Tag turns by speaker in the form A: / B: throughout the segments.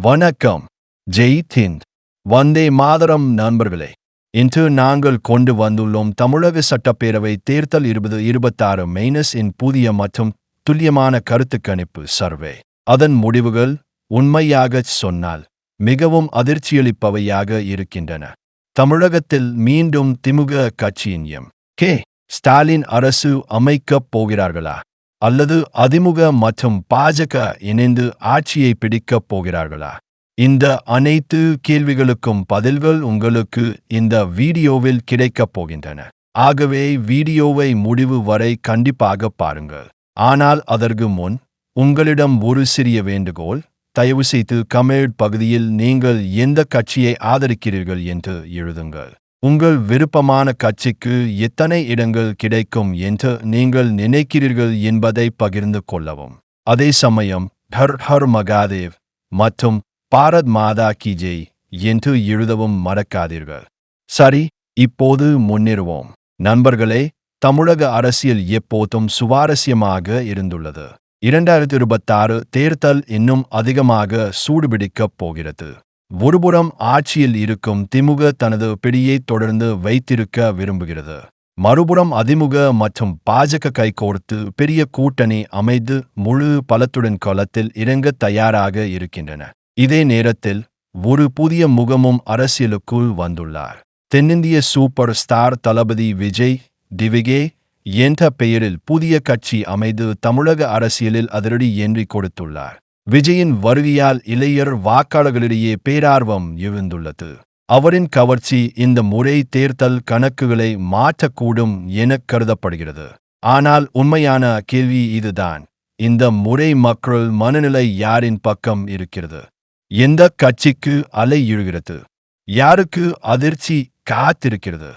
A: வணக்கம். ஜெய் ஹிந்த். வந்தே மாதரம் நண்பர்களே. இன்று நாங்கள் கொண்டு வந்துள்ளோம் தமிழக சட்டப்பேரவை தேர்தல் இருபது இருபத்தாறு மைனஸ் இன் புதிய மற்றும் துல்லியமான கருத்து கணிப்பு சர்வே. அதன் முடிவுகள் உண்மையாகச் சொன்னால் மிகவும் அதிர்ச்சியளிப்பவையாக இருக்கின்றன. தமிழகத்தில் மீண்டும் திமுக கட்சியின் எம். கே. ஸ்டாலின் அரசு அமைக்கப் போகிறார்களா? அல்லது அதிமுக மற்றும் பாஜக இணைந்து ஆட்சியை பிடிக்கப் போகிறார்களா? இந்த அனைத்து கேள்விகளுக்கும் பதில்கள் உங்களுக்கு இந்த வீடியோவில் கிடைக்கப் போகின்றன. ஆகவே வீடியோவை முடிவு வரை கண்டிப்பாக பாருங்கள். ஆனால் அதற்கு முன் உங்களிடம் ஒரு சிறிய வேண்டுகோள் தயவுசெய்து கமெண்ட் பகுதியில் நீங்கள் எந்த கட்சியை ஆதரிக்கிறீர்கள் என்று எழுதுங்கள். உங்கள் விருப்பமான கட்சிக்கு எத்தனை இடங்கள் கிடைக்கும் என்று நீங்கள் நினைக்கிறீர்கள் என்பதை பகிர்ந்து கொள்ளவும். அதே சமயம் ஹர் ஹர் மகாதேவ் மற்றும் பாரத் மாதா கி ஜெய் என்று எழுதவும் மறக்காதீர்கள். சரி இப்போது முன்னேறுவோம். நண்பர்களே தமிழக அரசியல் எப்போதும் சுவாரஸ்யமாக இருந்துள்ளது. இரண்டாயிரத்தி இருபத்தாறு தேர்தல் இன்னும் அதிகமாக சூடுபிடிக்கப் போகிறது. ஒருபுறம் ஆட்சியில் இருக்கும் திமுக தனது பிடியை தொடர்ந்து வைத்திருக்க விரும்புகிறது. மறுபுறம் அதிமுக மற்றும் பாஜக கைகோர்த்து பெரிய கூட்டணி அமைத்து முழு பலத்துடன் களத்தில் இறங்க தயாராக இருக்கின்றன. இதே நேரத்தில் ஒரு புதிய முகமும் அரசியலுக்குள் வந்துள்ளார். தென்னிந்திய சூப்பர் ஸ்டார் தளபதி விஜய் டிவிகே என்ற பெயரில் புதிய கட்சி அமைத்து தமிழக அரசியலில் அதிரடி ஏன்றி கொடுத்துள்ளார். விஜயின் வருகையால் இளையர் வாக்காளர்களிடையே பேரார்வம் எழுந்துள்ளது. அவரின் கவர்ச்சி இந்த முறை தேர்தல் கணக்குகளை மாற்றக்கூடும் என கருதப்படுகிறது. ஆனால் உண்மையான கேள்வி இதுதான். இந்த முறை மக்கள் மனநிலை யாரின் பக்கம் இருக்கிறது? எந்த கட்சிக்கு அலை இழுகிறது? யாருக்கு அதிர்ச்சி காத்திருக்கிறது?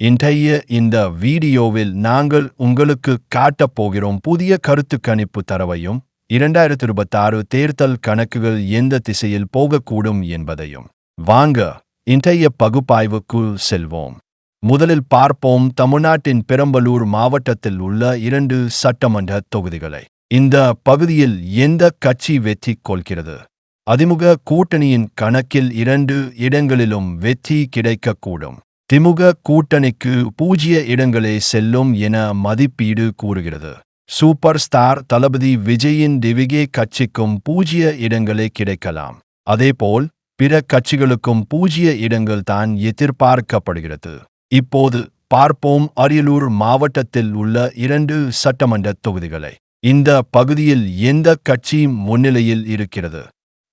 A: இன்றைய இந்த வீடியோவில் நாங்கள் உங்களுக்கு காட்டப் போகிறோம் புதிய கருத்து கணிப்பு தரவையும் இரண்டாயிரத்தி இருபத்தாறு தேர்தல் கணக்குகள் எந்த திசையில் போகக்கூடும் என்பதையும் வாங்க இன்றைய பகுப்பாய்வுக்குள் செல்வோம். முதலில் பார்ப்போம் தமிழ்நாட்டின் பெரம்பலூர் மாவட்டத்தில் உள்ள இரண்டு சட்டமன்ற தொகுதிகளை. இந்த பகுதியில் எந்த கட்சி வெற்றி கொள்கிறது? அதிமுக கூட்டணியின் கணக்கில் இரண்டு இடங்களிலும் வெற்றி கிடைக்கக்கூடும். திமுக கூட்டணிக்கு பூஜ்ய இடங்களே செல்லும் என மதிப்பீடு கூறுகிறது. சூப்பர் ஸ்டார் தளபதி விஜயின் டிவிகே கட்சிக்கும் பூஜ்ய இடங்களே கிடைக்கலாம். அதேபோல் பிற கட்சிகளுக்கும் பூஜ்ய இடங்கள் தான் எதிர்பார்க்கப்படுகிறது. இப்போது பார்ப்போம் அரியலூர் மாவட்டத்தில் உள்ள இரண்டு சட்டமன்ற தொகுதிகளை. இந்த பகுதியில் எந்த கட்சி முன்னிலையில் இருக்கிறது?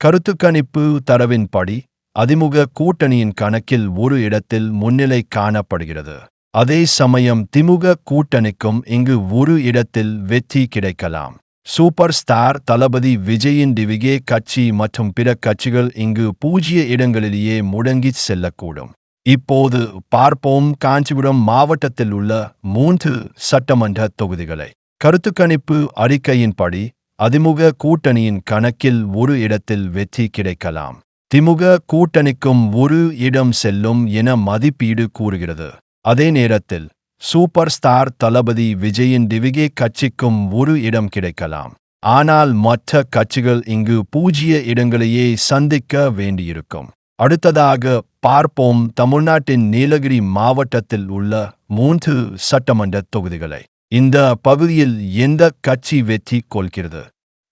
A: கருத்து கணிப்பு தரவின்படி அதிமுக கூட்டணியின் கணக்கில் ஒரு இடத்தில் முன்னிலை காணப்படுகிறது. அதே சமயம் திமுக கூட்டணிக்கும் இங்கு ஒரு இடத்தில் வெற்றி கிடைக்கலாம். சூப்பர் ஸ்டார் தளபதி விஜயின் டிவிகே கட்சி மற்றும் பிற கட்சிகள் இங்கு பூஜ்ய இடங்களிலேயே முடங்கி செல்லக்கூடும். இப்போது பார்ப்போம் காஞ்சிபுரம் மாவட்டத்தில் உள்ள மூன்று சட்டமன்ற தொகுதிகளை. கருத்து கணிப்பு அறிக்கையின்படி அதிமுக கூட்டணியின் கணக்கில் ஒரு இடத்தில் வெற்றி கிடைக்கலாம். திமுக கூட்டணிக்கும் ஒரு இடம் செல்லும் என மதிப்பீடு கூறுகிறது. அதே நேரத்தில் சூப்பர் ஸ்டார் தளபதி விஜயின் டிவிகே கட்சிக்கும் ஒரு இடம் கிடைக்கலாம். ஆனால் மற்ற கட்சிகள் இங்கு பூஜ்ய இடங்களையே சந்திக்க வேண்டியிருக்கும். அடுத்ததாக பார்ப்போம் தமிழ்நாட்டின் நீலகிரி மாவட்டத்தில் உள்ள மூன்று சட்டமன்ற தொகுதிகளை. இந்த பகுதியில் எந்த கட்சி வெற்றி கொள்கிறது?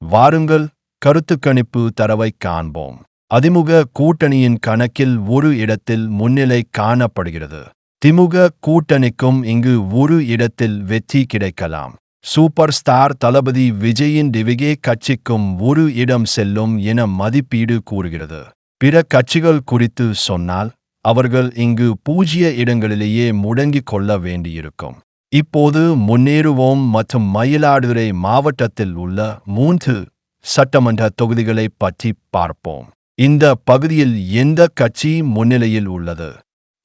A: வாருங்கள் கருத்து கணிப்பு தரவை காண்போம். அதிமுக கூட்டணியின் கணக்கில் ஒரு இடத்தில் முன்னிலை காணப்படுகிறது. திமுக கூட்டணிக்கும் இங்கு ஒரு இடத்தில் வெற்றி கிடைக்கலாம். சூப்பர் ஸ்டார் தளபதி விஜயின் டிவிகே கட்சிக்கும் ஒரு இடம் செல்லும் என மதிப்பீடு கூறுகிறது. பிற கட்சிகள் குறித்து சொன்னால் அவர்கள் இங்கு பூஜ்ய இடங்களிலேயே முடங்கிக் கொள்ள வேண்டியிருக்கும். இப்போது முன்னேறுவோம் மற்றும் மயிலாடுதுறை மாவட்டத்தில் உள்ள மூன்று சட்டமன்ற தொகுதிகளை பற்றி பார்ப்போம். இந்த பகுதியில் எந்த கட்சி முன்னிலையில் உள்ளது?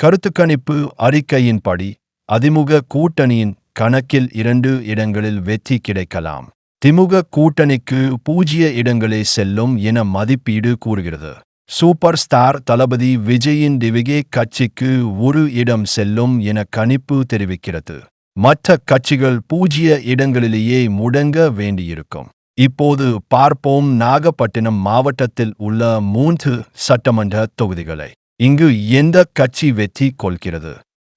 A: கருத்துக்கணிப்பு அறிக்கையின்படி அதிமுக கூட்டணியின் கணக்கில் இரண்டு இடங்களில் வெற்றி கிடைக்கலாம். திமுக கூட்டணிக்கு பூஜ்ய இடங்களே செல்லும் என மதிப்பீடு கூறுகிறது. சூப்பர் ஸ்டார் தளபதி விஜயின் டிவிகே கட்சிக்கு ஒரு இடம் செல்லும் என கணிப்பு தெரிவிக்கிறது. மற்ற கட்சிகள் பூஜ்ய இடங்களிலேயே முடங்க வேண்டியிருக்கும். இப்போது பார்ப்போம் நாகப்பட்டினம் மாவட்டத்தில் உள்ள மூன்று சட்டமன்ற தொகுதிகளை. இங்கு எந்த கட்சி வெற்றி கொள்கிறது?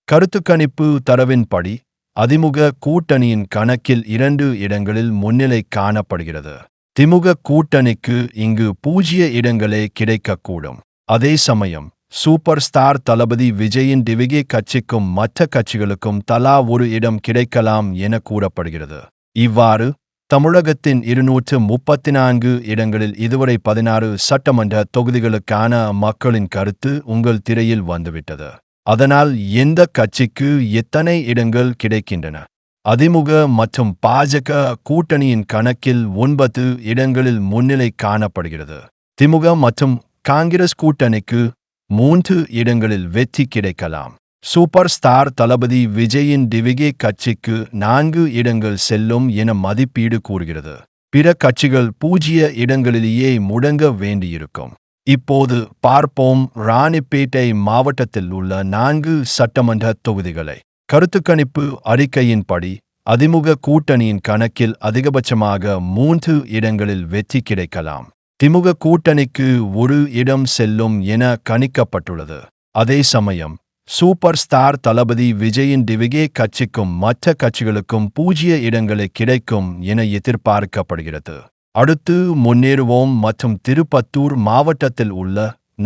A: கருத்து கணிப்பு தரவின்படி அதிமுக கூட்டணியின் கணக்கில் இரண்டு இடங்களில் முன்னிலை காணப்படுகிறது. திமுக கூட்டணிக்கு இங்கு பூஜ்ய இடங்களே கிடைக்கக்கூடும். அதே சமயம் சூப்பர் ஸ்டார் தளபதி விஜயின் டிவிகே கட்சிக்கும் மற்ற கட்சிகளுக்கும் தலா ஒரு இடம் கிடைக்கலாம் என கூறப்படுகிறது. இவ்வாறு தமிழகத்தின் இருநூற்று முப்பத்தி நான்கு இடங்களில் இதுவரை பதினாறு சட்டமன்ற தொகுதிகளுக்கான மக்களின் கருத்து உங்கள் திரையில் வந்துவிட்டது. அதனால் எந்த கட்சிக்கு எத்தனை இடங்கள் கிடைக்கின்றன? அதிமுக மற்றும் பாஜக கூட்டணியின் கணக்கில் ஒன்பது இடங்களில் முன்னிலை காணப்படுகிறது. திமுக மற்றும் காங்கிரஸ் கூட்டணிக்கு மூன்று இடங்களில் வெற்றி கிடைக்கலாம். சூப்பர் ஸ்டார் தளபதி விஜயின் டிவிகே கட்சிக்கு நான்கு இடங்கள் செல்லும் என மதிப்பீடு கூறுகிறது. பிற கட்சிகள் பூஜ்ய இடங்களிலேயே முடங்க வேண்டியிருக்கும். இப்போது பார்ப்போம் ராணிப்பேட்டை மாவட்டத்தில் உள்ள நான்கு சட்டமன்ற தொகுதிகளை. கருத்துக்கணிப்பு அறிக்கையின்படி அதிமுக கூட்டணியின் கணக்கில் அதிகபட்சமாக மூன்று இடங்களில் வெற்றி கிடைக்கலாம். திமுக கூட்டணிக்கு ஒரு இடம் செல்லும் என கணிக்கப்பட்டுள்ளது. அதே சமயம் சூப்பர் ஸ்டார் தளபதி விஜயின் டிவிகே கட்சிக்கும் மற்ற கட்சிகளுக்கும் பூஜ்ய இடங்களை கிடைக்கும் என எதிர்பார்க்கப்படுகிறது. அடுத்து முன்னேறுவோம் மற்றும் திருப்பத்தூர் மாவட்டத்தில் உள்ள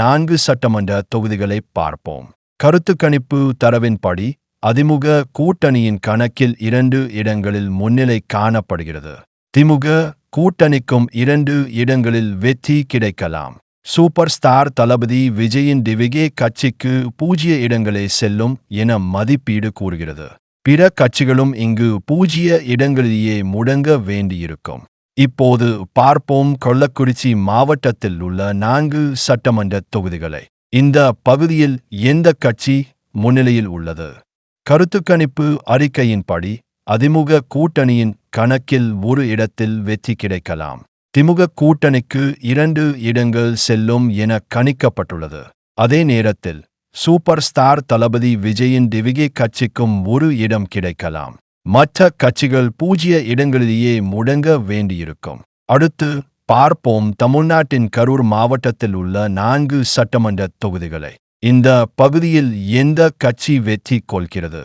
A: நான்கு சட்டமன்ற தொகுதிகளை பார்ப்போம். கருத்து கணிப்பு தரவின்படி அதிமுக கூட்டணியின் கணக்கில் இரண்டு இடங்களில் முன்னிலை காணப்படுகிறது. திமுக கூட்டணிக்கும் இரண்டு இடங்களில் வெற்றி கிடைக்கலாம். சூப்பர் ஸ்டார் தளபதி விஜயின் டிவிகே கட்சிக்கு பூஜ்ய இடங்களே செல்லும் என மதிப்பீடு கூறுகிறது. பிற கட்சிகளும் இங்கு பூஜ்ய இடங்களிலேயே முடங்க வேண்டியிருக்கும். இப்போது பார்ப்போம் கொள்ளக்குறிச்சி மாவட்டத்தில் உள்ள நான்கு சட்டமன்ற தொகுதிகளை. இந்த பகுதியில் எந்த கட்சி முன்னிலையில் உள்ளது? கருத்து கணிப்பு அறிக்கையின்படி அதிமுக கூட்டணியின் கணக்கில் ஒரு இடத்தில் வெற்றி கிடைக்கலாம். திமுக கூட்டணிக்கு இரண்டு இடங்கள் செல்லும் என கணிக்கப்பட்டுள்ளது. அதே நேரத்தில் சூப்பர் ஸ்டார் தளபதி விஜயின் டிவிகே கட்சிக்கும் ஒரு இடம் கிடைக்கலாம். மற்ற கட்சிகள் பூஜ்ய இடங்களிலேயே முடங்க வேண்டியிருக்கும். அடுத்து பார்ப்போம் தமிழ்நாட்டின் கரூர் மாவட்டத்தில் உள்ள நான்கு சட்டமன்ற தொகுதிகளை. இந்த பகுதியில் எந்த கட்சி வெற்றி கொள்கிறது?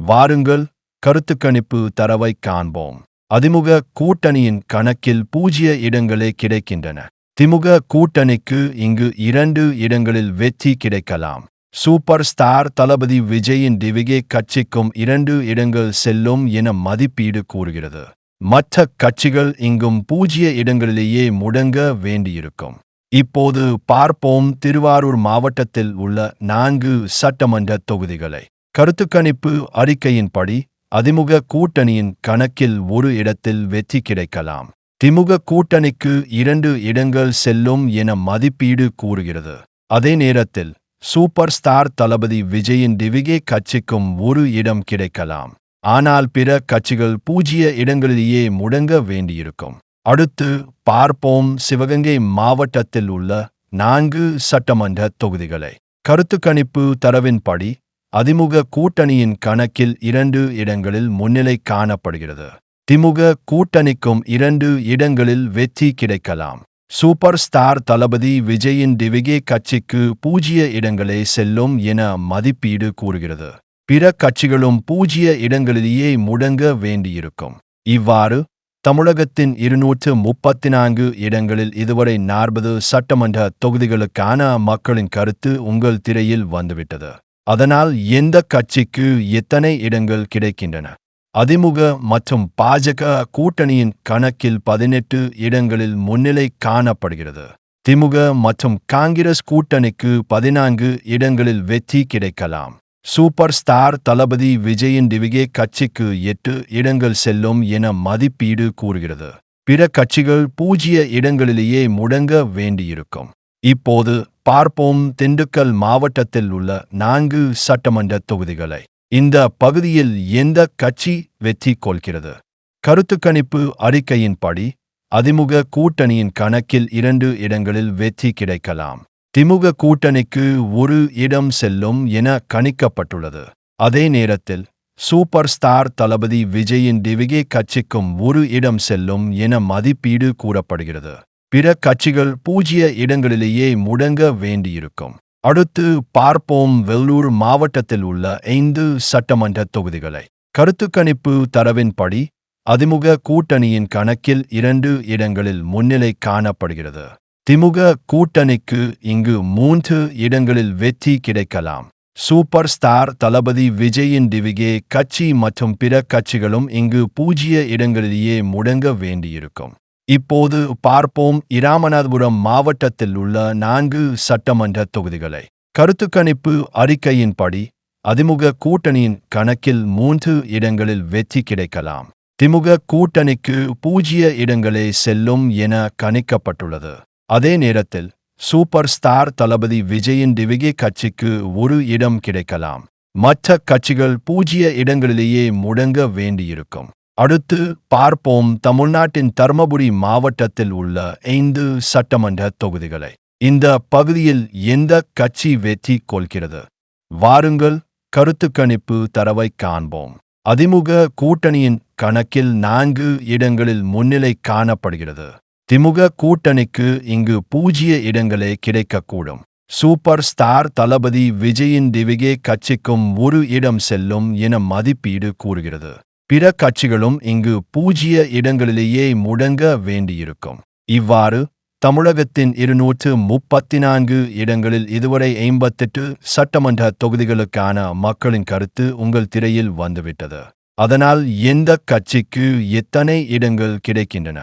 A: வாருங்கள் கருத்து கணிப்பு தரவை காண்போம். அதிமுக கூட்டணியின் கணக்கில் பூஜ்ய இடங்களே கிடைக்கின்றன. திமுக கூட்டணிக்கு இங்கு இரண்டு இடங்களில் வெற்றி கிடைக்கலாம். சூப்பர் ஸ்டார் தளபதி விஜயின் டிவிகே கட்சிக்கும் இரண்டு இடங்கள் செல்லும் என மதிப்பீடு கூறுகிறது. மற்ற கட்சிகள் இங்கும் பூஜ்ய இடங்களிலேயே முடங்க வேண்டியிருக்கும். இப்போது பார்ப்போம் திருவாரூர் மாவட்டத்தில் உள்ள நான்கு சட்டமன்ற தொகுதிகளை. கருத்துக்கணிப்பு அறிக்கையின்படி அதிமுக கூட்டணியின் கணக்கில் ஒரு இடத்தில் வெற்றி கிடைக்கலாம். திமுக கூட்டணிக்கு இரண்டு இடங்கள் செல்லும் என மதிப்பீடு கூறுகிறது. அதே நேரத்தில் சூப்பர் ஸ்டார் தளபதி விஜயின் டிவிகே கட்சிக்கும் ஒரு இடம் கிடைக்கலாம். ஆனால் பிற கட்சிகள் பூஜ்ய இடங்களிலேயே முடங்க வேண்டியிருக்கும். அடுத்து பார்ப்போம் சிவகங்கை மாவட்டத்தில் உள்ள நான்கு சட்டமன்ற தொகுதிகளை. கருத்து கணிப்பு தரவின்படி அதிமுக கூட்டணியின் கணக்கில் இரண்டு இடங்களில் முன்னிலை காணப்படுகிறது. திமுக கூட்டணிக்கும் இரண்டு இடங்களில் வெற்றி கிடைக்கலாம். சூப்பர் ஸ்டார் தளபதி விஜயின் டிவிகே கட்சிக்கு பூஜ்ய இடங்களே செல்லும் என மதிப்பீடு கூறுகிறது. பிற கட்சிகளும் பூஜ்ய இடங்களிலேயே முடங்க வேண்டியிருக்கும். இவ்வாறு தமிழகத்தின் இருநூற்று முப்பத்தி நான்கு இடங்களில் இதுவரை நாற்பது சட்டமன்ற தொகுதிகளுக்கான மக்களின் கருத்து உங்கள் திரையில் வந்துவிட்டது. அதனால் எந்த கட்சிக்கு எத்தனை இடங்கள் கிடைக்கின்றன? அதிமுக மற்றும் பாஜக கூட்டணியின் கணக்கில் பதினெட்டு இடங்களில் முன்னிலை காணப்படுகிறது. திமுக மற்றும் காங்கிரஸ் கூட்டணிக்கு பதினான்கு இடங்களில் வெற்றி கிடைக்கலாம். சூப்பர் ஸ்டார் தளபதி விஜயின் டிவிகே கட்சிக்கு எட்டு இடங்கள் செல்லும் என மதிப்பீடு கூறுகிறது. பிற கட்சிகள் பூஜ்ய இடங்களிலேயே முடங்க வேண்டியிருக்கும். இப்போது பார்ப்போம் திண்டுக்கல் மாவட்டத்தில் உள்ள நான்கு சட்டமன்ற தொகுதிகளை. இந்த பகுதியில் எந்த கட்சி வெற்றி கொள்கிறது? கருத்து கணிப்பு அறிக்கையின்படி அதிமுக கூட்டணியின் கணக்கில் இரண்டு இடங்களில் வெற்றி கிடைக்கலாம். திமுக கூட்டணிக்கு ஒரு இடம் செல்லும் என கணிக்கப்பட்டுள்ளது. அதே நேரத்தில் சூப்பர் ஸ்டார் தளபதி விஜயின் டிவிகே கட்சிக்கும் ஒரு இடம் செல்லும் என மதிப்பீடு கூறப்படுகிறது. பிற கட்சிகள் பூஜ்ய இடங்களிலேயே முடங்க வேண்டியிருக்கும். அடுத்து பார்ப்போம் வெள்ளூர் மாவட்டத்தில் உள்ள ஐந்து சட்டமன்ற தொகுதிகளை. கருத்துக்கணிப்பு தரவின்படி அதிமுக கூட்டணியின் கணக்கில் இரண்டு இடங்களில் முன்னிலை காணப்படுகிறது. திமுக கூட்டணிக்கு இங்கு மூன்று இடங்களில் வெற்றி கிடைக்கலாம். சூப்பர் ஸ்டார் தளபதி விஜயின் டிவிகே கட்சி மற்றும் பிற கட்சிகளும் இங்கு பூஜ்ய இடங்களிலேயே முடங்க வேண்டியிருக்கும். இப்போது பார்ப்போம் இராமநாதபுரம் மாவட்டத்தில் உள்ள நான்கு சட்டமன்ற தொகுதிகளை. கருத்துக்கணிப்பு அறிக்கையின்படி அதிமுக கூட்டணியின் கணக்கில் மூன்று இடங்களில் வெற்றி கிடைக்கலாம். திமுக கூட்டணிக்கு பூஜ்ய இடங்களே செல்லும் என கணிக்கப்பட்டுள்ளது. அதே நேரத்தில் சூப்பர் ஸ்டார் தளபதி விஜயின் டிவிகே கட்சிக்கு ஒரு இடம் கிடைக்கலாம். மற்ற கட்சிகள் பூஜ்ய இடங்களிலேயே முடங்க வேண்டியிருக்கும். அடுத்து பார்ப்போம் தமிழ்நாட்டின் தர்மபுரி மாவட்டத்தில் உள்ள ஐந்து சட்டமன்ற தொகுதிகளை. இந்த பகுதியில் எந்த கட்சி வெற்றி கொள்கிறது? வாருங்கள் கருத்து கணிப்பு தரவை காண்போம். அதிமுக கூட்டணியின் கணக்கில் நான்கு இடங்களில் முன்னிலை காணப்படுகிறது. திமுக கூட்டணிக்கு இங்கு பூஜ்ய இடங்களே கிடைக்கக்கூடும். சூப்பர் ஸ்டார் தளபதி விஜயின் டிவிகே கட்சிக்கும் ஒரு இடம் செல்லும் என மதிப்பீடு கூறுகிறது. பிற கட்சிகளும் இங்கு பூஜ்ய இடங்களிலேயே முடங்க வேண்டியிருக்கும். இவ்வாறு தமிழகத்தின் இருநூற்று முப்பத்தி நான்கு இடங்களில் இதுவரை ஐம்பத்தெட்டு சட்டமன்ற தொகுதிகளுக்கான மக்களின் கருத்து உங்கள் திரையில் வந்துவிட்டது. அதனால் எந்த கட்சிக்கு எத்தனை இடங்கள் கிடைக்கின்றன?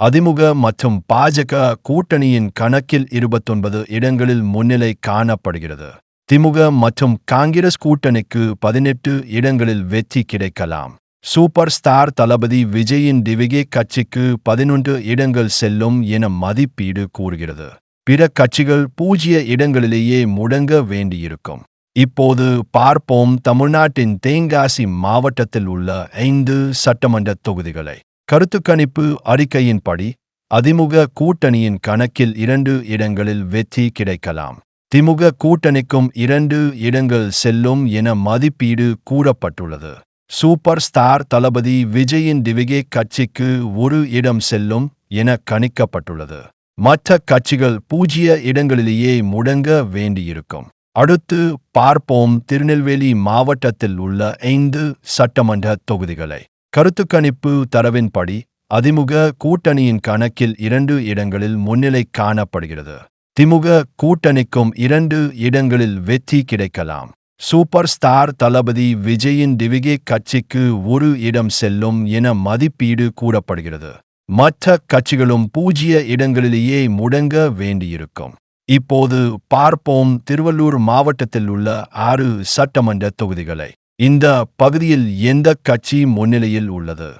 A: அதிமுக மற்றும் பாஜக கூட்டணியின் கணக்கில் இருபத்தொன்பது இடங்களில் முன்னிலை காணப்படுகிறது. திமுக மற்றும் காங்கிரஸ் கூட்டணிக்கு பதினெட்டு இடங்களில் வெற்றி கிடைக்கலாம். சூப்பர் ஸ்டார் தளபதி விஜயின் டிவிகே கட்சிக்கு பதினொன்று இடங்கள் செல்லும் என மதிப்பீடு கூறுகிறது. பிற கட்சிகள் பூஜ்ய இடங்களிலேயே முடங்க வேண்டியிருக்கும். இப்போது பார்ப்போம் தமிழ்நாட்டின் தேங்காசி மாவட்டத்தில் உள்ள ஐந்து சட்டமன்ற தொகுதிகளை. கருத்துக்கணிப்பு அறிக்கையின்படி அதிமுக கூட்டணியின் கணக்கில் இரண்டு இடங்களில் வெற்றி கிடைக்கலாம். திமுக கூட்டணிக்கும் இரண்டு இடங்கள் செல்லும் என மதிப்பீடு கூறப்பட்டுள்ளது. சூப்பர் ஸ்டார் தளபதி விஜயின் டிவிகே கட்சிக்கு ஒரு இடம் செல்லும் என கணிக்கப்பட்டுள்ளது. மற்ற கட்சிகள் பூஜ்ய இடங்களிலேயே முடங்க வேண்டியிருக்கும். அடுத்து பார்ப்போம் திருநெல்வேலி மாவட்டத்தில் உள்ள ஐந்து சட்டமன்ற தொகுதிகளை. கருத்துக்கணிப்பு தரவின்படி அதிமுக கூட்டணியின் கணக்கில் இரண்டு இடங்களில் முன்னிலை காணப்படுகிறது. திமுக கூட்டணிக்கும் இரண்டு இடங்களில் வெற்றி கிடைக்கலாம். சூப்பர் ஸ்டார் தளபதி விஜயின் டிவிகே கட்சிக்கு ஒரு இடம் செல்லும் என மதிப்பீடு கூறப்படுகிறது. மற்ற கட்சிகளும் பூஜ்ய இடங்களிலேயே முடங்க வேண்டியிருக்கும். இப்போது பார்ப்போம் திருவள்ளூர் மாவட்டத்தில் உள்ள ஆறு சட்டமன்ற தொகுதிகளை. இந்த பகுதியில் எந்த கட்சி முன்னிலையில் உள்ளது?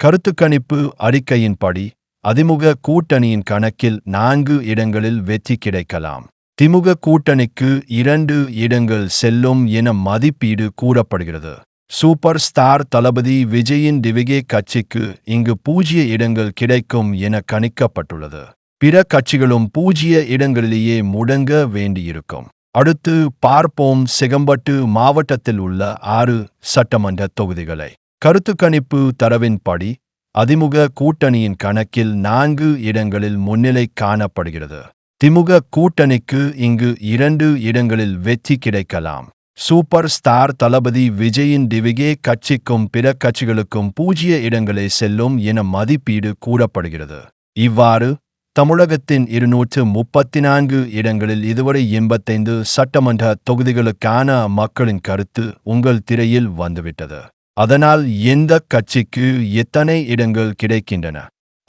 A: கருத்துக்கணிப்பு அறிக்கையின்படி அதிமுக கூட்டணியின் கணக்கில் நான்கு இடங்களில் வெற்றி கிடைக்கலாம். திமுக கூட்டணிக்கு இரண்டு இடங்கள் செல்லும் என மதிப்பீடு கூறப்படுகிறது. சூப்பர் ஸ்டார் தளபதி விஜயின் டிவிகே கட்சிக்கு இங்கு பூஜ்ய இடங்கள் கிடைக்கும் என கணிக்கப்பட்டுள்ளது. பிற கட்சிகளும் பூஜ்ய இடங்களிலேயே முடங்க வேண்டியிருக்கும். அடுத்து பார்ப்போம் செகம்பட்டு மாவட்டத்தில் உள்ள ஆறு சட்டமன்ற தொகுதிகளை. கருத்து கணிப்பு தரவின்படி அதிமுக கூட்டணியின் கணக்கில் நான்கு இடங்களில் முன்னிலை காணப்படுகிறது. திமுக கூட்டணிக்கு இங்கு இரண்டு இடங்களில் வெற்றி கிடைக்கலாம். சூப்பர் ஸ்டார் தளபதி விஜயின் டிவிகே கட்சிக்கும் பிற கட்சிகளுக்கும் பூஜ்ய இடங்களே செல்லும் என மதிப்பீடு கூறப்படுகிறது. இவ்வாறு தமிழகத்தின் இருநூற்று முப்பத்தி நான்கு இடங்களில் இதுவரை எண்பத்தைந்து சட்டமன்ற தொகுதிகளுக்கான மக்களின் கருத்து உங்கள் திரையில் வந்துவிட்டது. அதனால் எந்த கட்சிக்கு எத்தனை இடங்கள் கிடைக்கின்றன?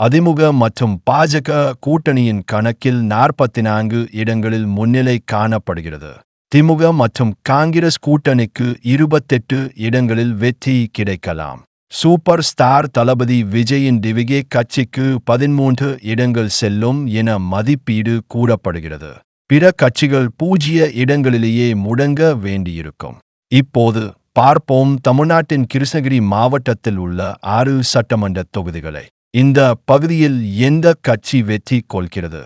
A: அதிமுக மற்றும் பாஜக கூட்டணியின் கணக்கில் நாற்பத்தி நான்கு இடங்களில் முன்னிலை காணப்படுகிறது. திமுக மற்றும் காங்கிரஸ் கூட்டணிக்கு இருபத்தெட்டு இடங்களில் வெற்றி கிடைக்கலாம். சூப்பர் ஸ்டார் தளபதி விஜயின் டிவிகே கட்சிக்கு பதிமூன்று இடங்கள் செல்லும் என மதிப்பீடு கூறப்படுகிறது. பிற கட்சிகள் பூஜ்ய இடங்களிலேயே முடங்க வேண்டியிருக்கும். இப்போது பார்ப்போம் தமிழ்நாட்டின் கிருஷ்ணகிரி மாவட்டத்தில் உள்ள ஆறு சட்டமன்ற தொகுதிகளை. இந்த பகுதியில் எந்த கட்சி வெற்றி கொள்கிறது?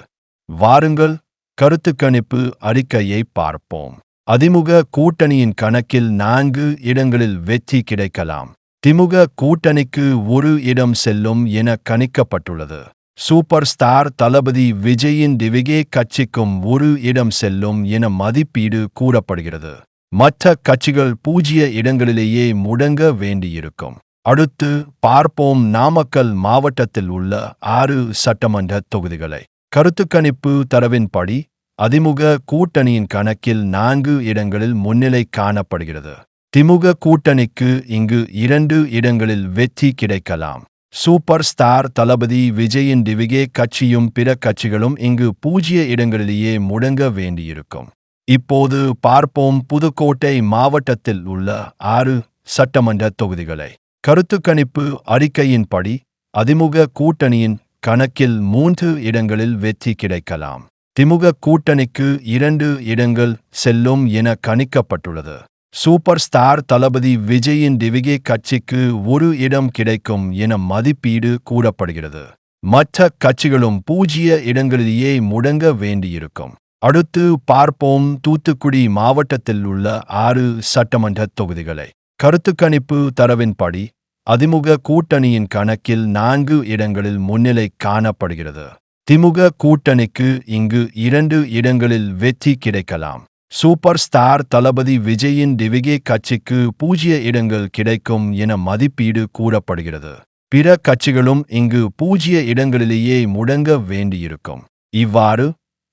A: வாருங்கள் கருத்து கணிப்பு அறிக்கையை பார்ப்போம். அதிமுக கூட்டணியின் கணக்கில் நான்கு இடங்களில் வெற்றி கிடைக்கலாம். திமுக கூட்டணிக்கு ஒரு இடம் செல்லும் என கணிக்கப்பட்டுள்ளது. சூப்பர் ஸ்டார் தளபதி விஜயின் திவிகே கட்சிக்கும் ஒரு இடம் செல்லும் என மதிப்பீடு கூறப்படுகிறது. மற்ற கட்சிகள் பூஜ்ய இடங்களிலேயே முடங்க வேண்டியிருக்கும். அடுத்து பார்ப்போம் நாமக்கல் மாவட்டத்தில் உள்ள ஆறு சட்டமன்ற தொகுதிகளை. கருத்துக்கணிப்பு தரவின்படி அதிமுக கூட்டணியின் கணக்கில் நான்கு இடங்களில் முன்னிலை காணப்படுகிறது. திமுக கூட்டணிக்கு இங்கு இரண்டு இடங்களில் வெற்றி கிடைக்கலாம். சூப்பர் ஸ்டார் தளபதி விஜயின் டிவிகே கட்சியும் பிற கட்சிகளும் இங்கு பூஜ்ய இடங்களிலேயே முடங்க வேண்டியிருக்கும். இப்போது பார்ப்போம் புதுக்கோட்டை மாவட்டத்தில் உள்ள ஆறு சட்டமன்ற தொகுதிகளை. கருத்துக்கணிப்பு அறிக்கையின்படி அதிமுக கூட்டணியின் கணக்கில் மூன்று இடங்களில் வெற்றி கிடைக்கலாம். திமுக கூட்டணிக்கு இரண்டு இடங்கள் செல்லும் என கணிக்கப்பட்டுள்ளது. சூப்பர் ஸ்டார் தளபதி விஜயின் டிவிகே கட்சிக்கு ஒரு இடம் கிடைக்கும் என மதிப்பீடு கூறப்படுகிறது. மற்ற கட்சிகளும் பூஜ்ய இடங்களிலேயே முடங்க வேண்டியிருக்கும். அடுத்து பார்ப்போம் தூத்துக்குடி மாவட்டத்தில் உள்ள ஆறு சட்டமன்ற தொகுதிகளை. கருத்துக்கணிப்பு தரவின்படி அதிமுக கூட்டணியின் கணக்கில் நான்கு இடங்களில் முன்னிலை காணப்படுகிறது. திமுக கூட்டணிக்கு இங்கு இரண்டு இடங்களில் வெற்றி கிடைக்கலாம். சூப்பர் ஸ்டார் தளபதி விஜயின் டிவிகே கட்சிக்கு பூஜ்ய இடங்கள் கிடைக்கும் என மதிப்பீடு கூறப்படுகிறது. பிற கட்சிகளும் இங்கு பூஜ்ய இடங்களிலேயே முடங்க வேண்டியிருக்கும். இவ்வாறு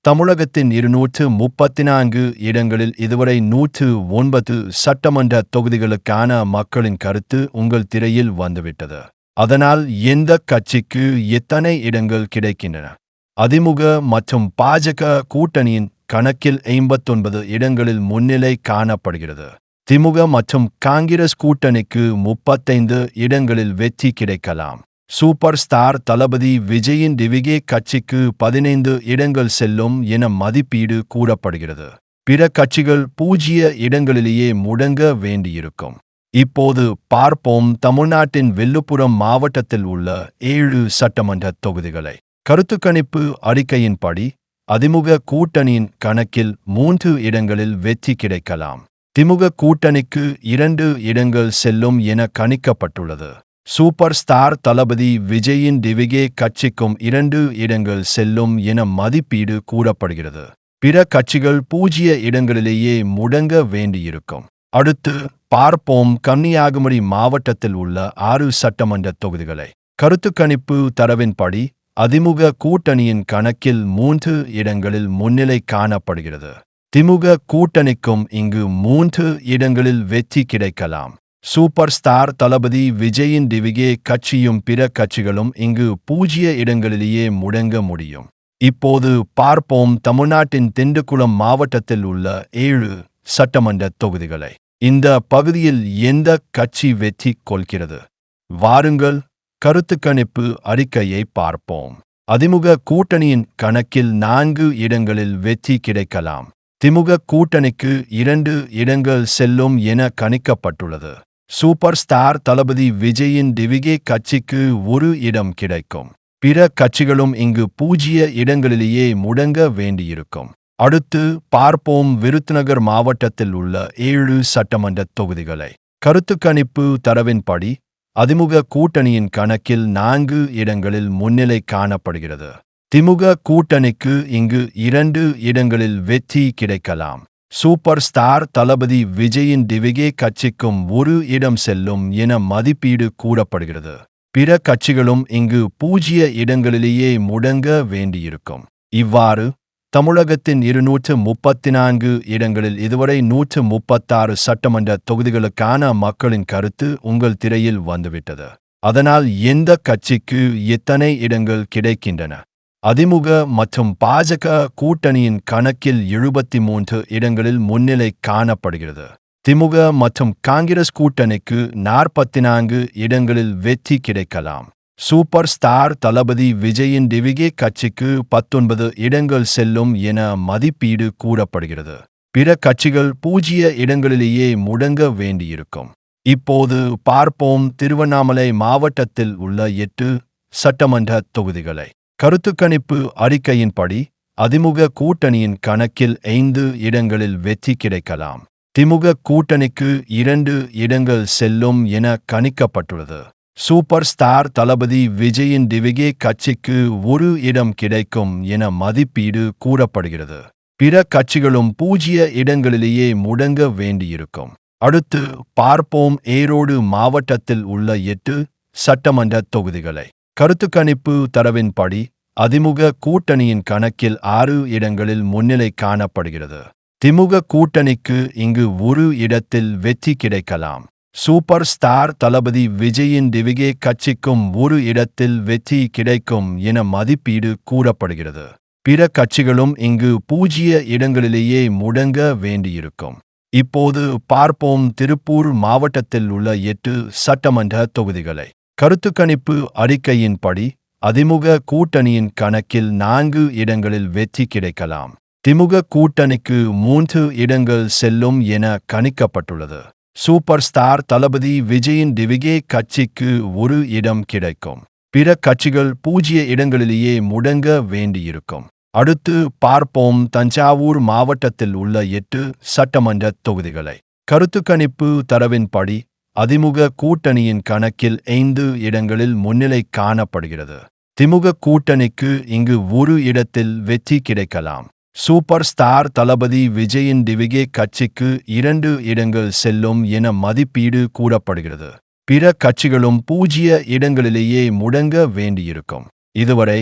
A: தமிழகத்தின் இருநூற்று முப்பத்தி நான்கு இடங்களில் இதுவரை நூற்று ஒன்பது சட்டமன்ற தொகுதிகளுக்கான மக்களின் கருத்து உங்கள் திரையில் வந்துவிட்டது. அதனால் எந்த கட்சிக்கு எத்தனை இடங்கள் கிடைக்கின்றன? அதிமுக மற்றும் பாஜக கூட்டணியின் கணக்கில் ஐம்பத்தொன்பது இடங்களில் முன்னிலை காணப்படுகிறது. திமுக மற்றும் காங்கிரஸ் கூட்டணிக்கு முப்பத்தைந்து இடங்களில் வெற்றி கிடைக்கலாம். சூப்பர் ஸ்டார் தளபதி விஜயின் டிவிகே கட்சிக்கு பதினைந்து இடங்கள் செல்லும் என மதிப்பீடு கூறப்படுகிறது. பிற கட்சிகள் பூஜ்ய இடங்களிலேயே முடங்க வேண்டியிருக்கும். இப்போது பார்ப்போம் தமிழ்நாட்டின் வில்லுப்புரம் மாவட்டத்தில் உள்ள ஏழு சட்டமன்ற தொகுதிகளை. கருத்துக்கணிப்பு அறிக்கையின்படி அதிமுக கூட்டணியின் கணக்கில் மூன்று இடங்களில் வெற்றி கிடைக்கலாம். திமுக கூட்டணிக்கு இரண்டு இடங்கள் செல்லும் என கணிக்கப்பட்டுள்ளது. சூப்பர் ஸ்டார் தளபதி விஜயின் டிவிகே கட்சிக்கும் இரண்டு இடங்கள் செல்லும் என மதிப்பீடு கூறப்படுகிறது. பிற கட்சிகள் பூஜ்ய இடங்களிலேயே முடங்க வேண்டியிருக்கும். அடுத்து பார்ப்போம் கன்னியாகுமரி மாவட்டத்தில் உள்ள ஆறு சட்டமன்ற தொகுதிகளை. கருத்துக்கணிப்பு தரவின்படி அதிமுக கூட்டணியின் கணக்கில் மூன்று இடங்களில் முன்னிலை காணப்படுகிறது. திமுக கூட்டணிக்கும் இங்கு மூன்று இடங்களில் வெற்றி கிடைக்கலாம். சூப்பர் ஸ்டார் தளபதி விஜயின் டிவிகே கட்சியும் பிற கட்சிகளும் இங்கு பூஜ்ய இடங்களிலேயே முடங்க முடியும். இப்போது பார்ப்போம் தமிழ்நாட்டின் திண்டுக்குளம் மாவட்டத்தில் உள்ள ஏழு சட்டமன்ற தொகுதிகளை. இந்த பகுதியில் எந்த கட்சி வெற்றி கொள்கிறது? வாருங்கள் கருத்து கணிப்பு அறிக்கையை பார்ப்போம். அதிமுக கூட்டணியின் கணக்கில் நான்கு இடங்களில் வெற்றி கிடைக்கலாம். திமுக கூட்டணிக்கு இரண்டு இடங்கள் செல்லும் என கணிக்கப்பட்டுள்ளது. சூப்பர் ஸ்டார் தளபதி விஜயின் டிவிகே கட்சிக்கு ஒரு இடம் கிடைக்கும். பிற கட்சிகளும் இங்கு பூஜ்ய இடங்களிலேயே முடங்க வேண்டியிருக்கும். அடுத்து பார்ப்போம் விருத்நகர் மாவட்டத்தில் உள்ள ஏழு சட்டமன்ற தொகுதிகளை. கருத்துக்கணிப்பு தரவின்படி அதிமுக கூட்டணியின் கணக்கில் நான்கு இடங்களில் முன்னிலை காணப்படுகிறது. திமுக கூட்டணிக்கு இங்கு இரண்டு இடங்களில் வெற்றி கிடைக்கலாம். சூப்பர் ஸ்டார் தளபதி விஜயின் டிவிகே கட்சிக்கும் ஒரு இடம் செல்லும் என மதிப்பீடு கூறப்படுகிறது. பிற கட்சிகளும் இங்கு பூஜ்ய இடங்களிலேயே முடங்க வேண்டியிருக்கும். இவ்வாறு தமிழகத்தின் இருநூற்று முப்பத்தி நான்கு இடங்களில் இதுவரை நூற்று முப்பத்தாறு சட்டமன்ற தொகுதிகளுக்கான மக்களின் கருத்து உங்கள் திரையில் வந்துவிட்டது. அதனால் எந்த கட்சிக்கு எத்தனை இடங்கள் கிடைக்கின்றன? அதிமுக மற்றும் பாஜக கூட்டணியின் கணக்கில் எழுபத்தி மூன்று இடங்களில் முன்னிலை காணப்படுகிறது. திமுக மற்றும் காங்கிரஸ் கூட்டணிக்கு நாற்பத்தி நான்கு இடங்களில் வெற்றி கிடைக்கலாம். சூப்பர் ஸ்டார் தளபதி விஜயின் டிவிகே கட்சிக்கு பத்தொன்பது இடங்கள் செல்லும் என மதிப்பீடு கூறப்படுகிறது. பிற கட்சிகள் பூஜ்ய இடங்களிலேயே முடங்க வேண்டியிருக்கும். இப்போது பார்ப்போம் திருவண்ணாமலை மாவட்டத்தில் உள்ள எட்டு சட்டமன்ற தொகுதிகளை. கருத்துக்கணிப்பு அறிக்கையின்படி அதிமுக கூட்டணியின் கணக்கில் ஐந்து இடங்களில் வெற்றி கிடைக்கலாம். திமுக கூட்டணிக்கு இரண்டு இடங்கள் செல்லும் என கணிக்கப்பட்டுள்ளது. சூப்பர் ஸ்டார் தளபதி விஜயின் டிவிகே கட்சிக்கு ஒரு இடம் கிடைக்கும் என மதிப்பீடு கூறப்படுகிறது. பிற கட்சிகளும் பூஜ்ய இடங்களிலேயே முடங்க வேண்டியிருக்கும். அடுத்து பார்ப்போம் ஏரோடு மாவட்டத்தில் உள்ள எட்டு சட்டமன்ற தொகுதிகளை. கருத்து கணிப்பு தரவின்படி அதிமுக கூட்டணியின் கணக்கில் ஆறு இடங்களில் முன்னிலை காணப்படுகிறது. திமுக கூட்டணிக்கு இங்கு ஒரு இடத்தில் வெற்றி கிடைக்கலாம். சூப்பர் ஸ்டார் தளபதி விஜயின் டிவிகே கட்சிக்கும் ஒரு இடத்தில் வெற்றி கிடைக்கும் என மதிப்பீடு கூறப்படுகிறது. பிற கட்சிகளும் இங்கு பூஜ்ய இடங்களிலேயே முடங்க வேண்டியிருக்கும். இப்போது பார்ப்போம் திருப்பூர் மாவட்டத்தில் உள்ள எட்டு சட்டமன்ற தொகுதிகளை. கருத்து கணிப்பு அறிக்கையின்படி அதிமுக கூட்டணியின் கணக்கில் நான்கு இடங்களில் வெற்றி கிடைக்கலாம். திமுக கூட்டணிக்கு மூன்று இடங்கள் செல்லும் என கணிக்கப்பட்டுள்ளது. சூப்பர் ஸ்டார் தளபதி விஜயின் டிவிகே கட்சிக்கு ஒரு இடம் கிடைக்கும். பிற கட்சிகள் பூஜ்ய இடங்களிலேயே முடங்க வேண்டியிருக்கும். அடுத்து பார்ப்போம் தஞ்சாவூர் மாவட்டத்தில் உள்ள எட்டு சட்டமன்ற தொகுதிகளை. கருத்து கணிப்பு தரவின்படி அதிமுக கூட்டணியின் கணக்கில் ஐந்து இடங்களில் முன்னிலை காணப்படுகிறது. திமுக கூட்டணிக்கு இங்கு ஒரு இடத்தில் வெற்றி கிடைக்கலாம். சூப்பர் ஸ்டார் தளபதி விஜயின் டிவிகே கட்சிக்கு இரண்டு இடங்கள் செல்லும் என மதிப்பீடு கூறப்படுகிறது. பிற கட்சிகளும் பூஜ்ய இடங்களிலேயே முடங்க வேண்டியிருக்கும். இதுவரை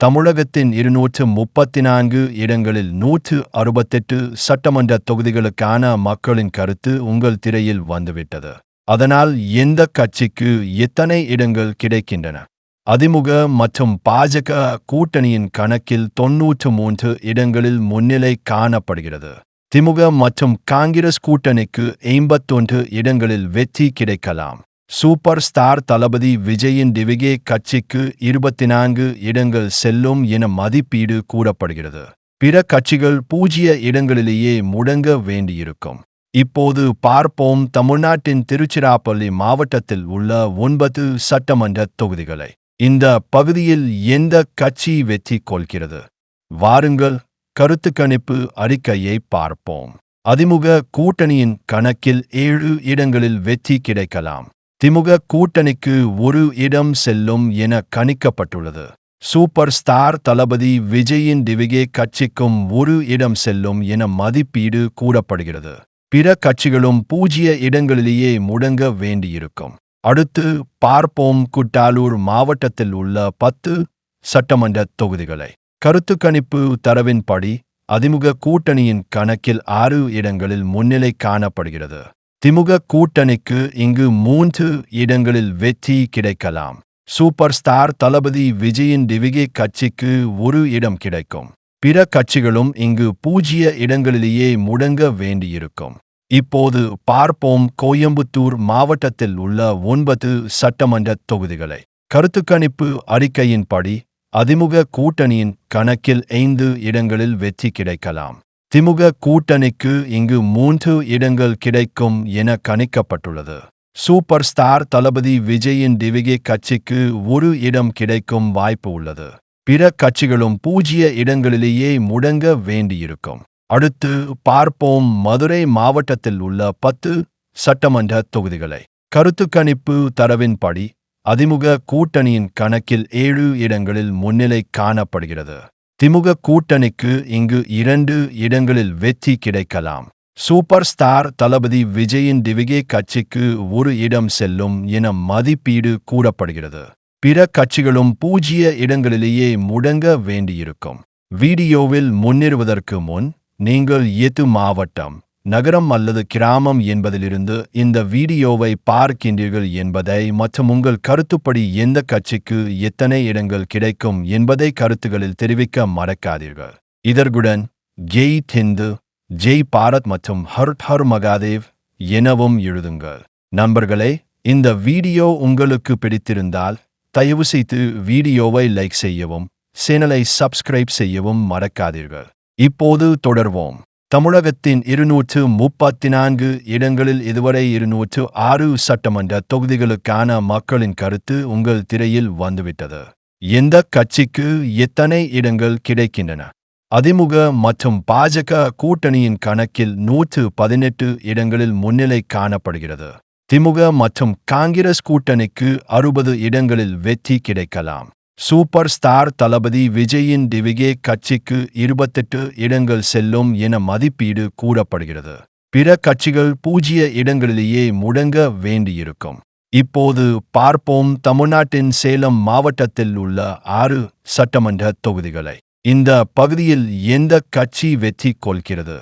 A: தமிழகத்தின் இருநூற்று முப்பத்தி நான்கு இடங்களில் நூற்று அறுபத்தெட்டு சட்டமன்ற தொகுதிகளுக்கான மக்களின் கருத்து உங்கள் திரையில் வந்துவிட்டது. அதனால் எந்த கட்சிக்கு எத்தனை இடங்கள் கிடைக்கின்றன? அதிமுக மற்றும் பாஜக கூட்டணியின் கணக்கில் தொன்னூற்று மூன்று இடங்களில் முன்னிலை காணப்படுகிறது. திமுக மற்றும் காங்கிரஸ் கூட்டணிக்கு ஐம்பத்தொன்று இடங்களில் வெற்றி கிடைக்கலாம். சூப்பர் ஸ்டார் தளபதி விஜயின் டிவிகே கட்சிக்கு இருபத்தி நான்கு இடங்கள் செல்லும் என மதிப்பீடு கூறப்படுகிறது. பிற கட்சிகள் பூஜ்ய இடங்களிலேயே முடங்க வேண்டியிருக்கும். இப்போது பார்ப்போம் தமிழ்நாட்டின் திருச்சிராப்பள்ளி மாவட்டத்தில் உள்ள ஒன்பது சட்டமன்ற தொகுதிகளை. இந்த பகுதியில் எந்த கட்சி வெற்றி கொள்கிறது? வாருங்கள் கருத்து கணிப்பு அறிக்கையை பார்ப்போம். அதிமுக கூட்டணியின் கணக்கில் ஏழு இடங்களில் வெற்றி கிடைக்கலாம். திமுக கூட்டணிக்கு ஒரு இடம் செல்லும் என கணிக்கப்பட்டுள்ளது. சூப்பர் ஸ்டார் தளபதி விஜயின் டிவிகே கட்சிக்கும் ஒரு இடம் செல்லும் என மதிப்பீடு கூறப்படுகிறது. பிற கட்சிகளும் பூஜ்ய இடங்களிலேயே முடங்க வேண்டியிருக்கும். அடுத்து பார்ப்போம் குட்டாலூர் மாவட்டத்தில் உள்ள பத்து சட்டமன்ற தொகுதிகளை. கருத்து கணிப்பு தரவின்படி அதிமுக கூட்டணியின் கணக்கில் ஆறு இடங்களில் முன்னிலை காணப்படுகிறது. திமுக கூட்டணிக்கு இங்கு மூன்று இடங்களில் வெற்றி கிடைக்கலாம். சூப்பர் ஸ்டார் தளபதி விஜயின் டிவிகே கட்சிக்கு ஒரு இடம் கிடைக்கும். பிற கட்சிகளும் இங்கு பூஜ்ய இடங்களிலேயே முடங்க வேண்டியிருக்கும். இப்போது பார்ப்போம் கோயம்புத்தூர் மாவட்டத்தில் உள்ள ஒன்பது சட்டமன்ற தொகுதிகளை. கருத்து கணிப்பு அறிக்கையின்படி அதிமுக கூட்டணியின் கணக்கில் ஐந்து இடங்களில் வெற்றி கிடைக்கலாம். திமுக கூட்டணிக்கு இங்கு மூன்று இடங்கள் கிடைக்கும் என கணிக்கப்பட்டுள்ளது. சூப்பர் ஸ்டார் தளபதி விஜயின் டிவிகே கட்சிக்கு ஒரு இடம் கிடைக்கும் வாய்ப்பு உள்ளது. பிற கட்சிகளும் பூஜ்ய இடங்களிலேயே முடங்க வேண்டியிருக்கும். அடுத்து பார்ப்போம் மதுரை மாவட்டத்தில் உள்ள பத்து சட்டமன்ற தொகுதிகளை. கருத்து கணிப்பு தரவின்படி அதிமுக கூட்டணியின் கணக்கில் ஏழு இடங்களில் முன்னிலை காணப்படுகிறது. திமுக கூட்டணிக்கு இங்கு இரண்டு இடங்களில் வெற்றி கிடைக்கலாம். சூப்பர் ஸ்டார் தளபதி விஜயின் டிவிகே கட்சிக்கு ஒரு இடம் செல்லும் என மதிப்பீடு கூறப்படுகிறது. பிற கட்சிகளும் பூஜ்ய இடங்களிலேயே முடங்க வேண்டியிருக்கும். வீடியோவில் முன்னேறுவதற்கு முன் நீங்கள் எது மாவட்டம் நகரம் அல்லது கிராமம் என்பதிலிருந்து இந்த வீடியோவை பார்க்கின்றீர்கள் என்பதை மற்றும் உங்கள் கருத்துப்படி எந்த கட்சிக்கு எத்தனை இடங்கள் கிடைக்கும் என்பதை கருத்துகளில் தெரிவிக்க மறக்காதீர்கள். இதற்குடன் ஜெய் திந்து ஜெய் பாரத் மற்றும் ஹர் ஹர் மகாதேவ் எனவும் எழுதுங்கள். நண்பர்களே இந்த வீடியோ உங்களுக்கு பிடித்திருந்தால் தயவு செய்து வீடியோவை லைக் செய்யவும் சேனலை சப்ஸ்கிரைப் செய்யவும் மறக்காதீர்கள். இப்போது தொடர்வோம். தமிழகத்தின் இருநூற்று முப்பத்தி நான்கு இடங்களில் இதுவரை இருநூற்று ஆறு சட்டமன்ற தொகுதிகளுக்கான மக்களின் கருத்து உங்கள் திரையில் வந்துவிட்டது. எந்த கட்சிக்கு எத்தனை இடங்கள் கிடைக்கின்றன? அதிமுக மற்றும் பாஜக கூட்டணியின் கணக்கில் நூற்று பதினெட்டு இடங்களில் முன்னிலை காணப்படுகிறது. திமுக மற்றும் காங்கிரஸ் கூட்டணிக்கு அறுபது இடங்களில் வெற்றி கிடைக்கலாம். சூப்பர் ஸ்டார் தளபதி விஜயின் டிவிகே கட்சிக்கு இருபத்தெட்டு இடங்கள் செல்லும் என மதிப்பீடு கூறப்படுகிறது. பிற கட்சிகள் பூஜ்ய இடங்களிலேயே முடங்க வேண்டியிருக்கும். இப்போது பார்ப்போம் தமிழ்நாட்டின் சேலம் மாவட்டத்தில் உள்ள ஆறு சட்டமன்ற தொகுதிகளை. இந்த பகுதியில் எந்த கட்சி வெற்றி கொள்கிறது?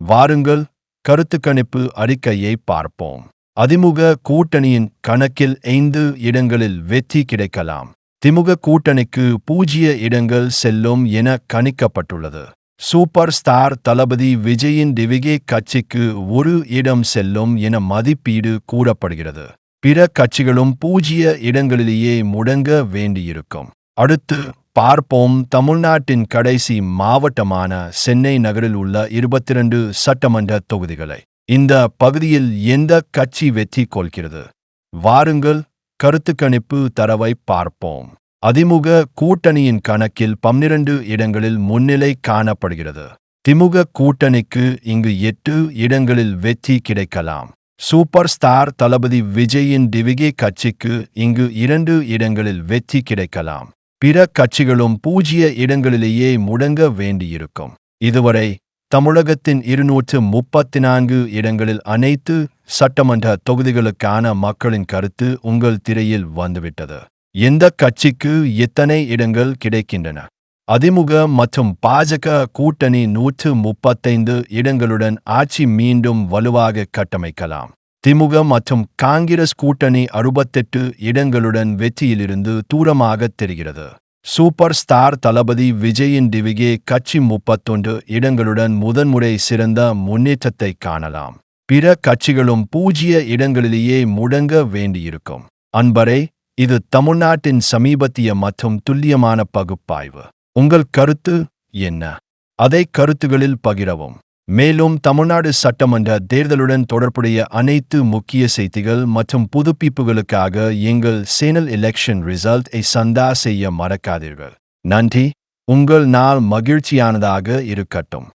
A: வாருங்கள் கருத்து கணிப்பு அறிக்கையை பார்ப்போம். அதிமுக கூட்டணியின் கணக்கில் ஐந்து இடங்களில் வெற்றி கிடைக்கலாம். திமுக கூட்டணிக்கு பூஜ்ய இடங்கள் செல்லும் என கணிக்கப்பட்டுள்ளது. சூப்பர் ஸ்டார் தளபதி விஜயின் டிவிகே கட்சிக்கு ஒரு இடம் செல்லும் என மதிப்பீடு கூறப்படுகிறது. பிற கட்சிகளும் பூஜ்ய இடங்களிலேயே முடங்க வேண்டியிருக்கும். அடுத்து பார்ப்போம் தமிழ்நாட்டின் கடைசி மாவட்டமான சென்னை நகரில் உள்ள இருபத்தி இரண்டு சட்டமன்ற தொகுதிகளை. இந்த பகுதியில் எந்த கட்சி வெற்றி கொள்கிறது? வாருங்கள் கருத்து கணிப்பு தரவை பார்ப்போம். அதிமுக கூட்டணியின் கணக்கில் பன்னிரண்டு இடங்களில் முன்னிலை காணப்படுகிறது. திமுக கூட்டணிக்கு இங்கு எட்டு இடங்களில் வெற்றி கிடைக்கலாம். சூப்பர் ஸ்டார் தளபதி விஜயின் டிவிகே கட்சிக்கு இங்கு இரண்டு இடங்களில் வெற்றி கிடைக்கலாம். பிற கட்சிகளும் பூஜ்ய இடங்களிலேயே முடங்க வேண்டியிருக்கும். இதுவரை தமிழகத்தின் இருநூற்று முப்பத்தி நான்கு இடங்களில் அனைத்து சட்டமன்ற தொகுதிகளுக்கான மக்களின் கருத்து உங்கள் திரையில் வந்துவிட்டது. எந்த கட்சிக்கு எத்தனை இடங்கள் கிடைக்கின்றன? அதிமுக மற்றும் பாஜக கூட்டணி நூற்று முப்பத்தைந்து இடங்களுடன் ஆட்சி மீண்டும் வலுவாக கட்டமைக்கலாம். திமுக மற்றும் காங்கிரஸ் கூட்டணி அறுபத்தெட்டு இடங்களுடன் வெற்றியிலிருந்து தூரமாக தெரிகிறது. சூப்பர் ஸ்டார் தளபதி விஜயின் டிவிகே கட்சி முப்பத்தொன்று இடங்களுடன் முதன்முறை சிறந்த முன்னேற்றத்தை காணலாம். பிற கட்சிகளும் பூஜ்ய இடங்களிலேயே முடங்க வேண்டியிருக்கும். அன்பரே இது தமிழ்நாட்டின் சமீபத்திய மற்றும் துல்லியமான பகுப்பாய்வு. உங்கள் கருத்து என்ன? அதை கருத்துகளில் பகிரவும். மேலும் தமிழ்நாடு சட்டமன்ற தேர்தலுடன் தொடர்புடைய அனைத்து முக்கிய செய்திகள் மற்றும் புதுப்பிப்புகளுக்காக எங்கள் சேனல் எலெக்ஷன் ரிசல்ட் ஐ சந்தா செய்ய மறக்காதீர்கள். நன்றி. உங்கள் நாள் மகிழ்ச்சியானதாக இருக்கட்டும்.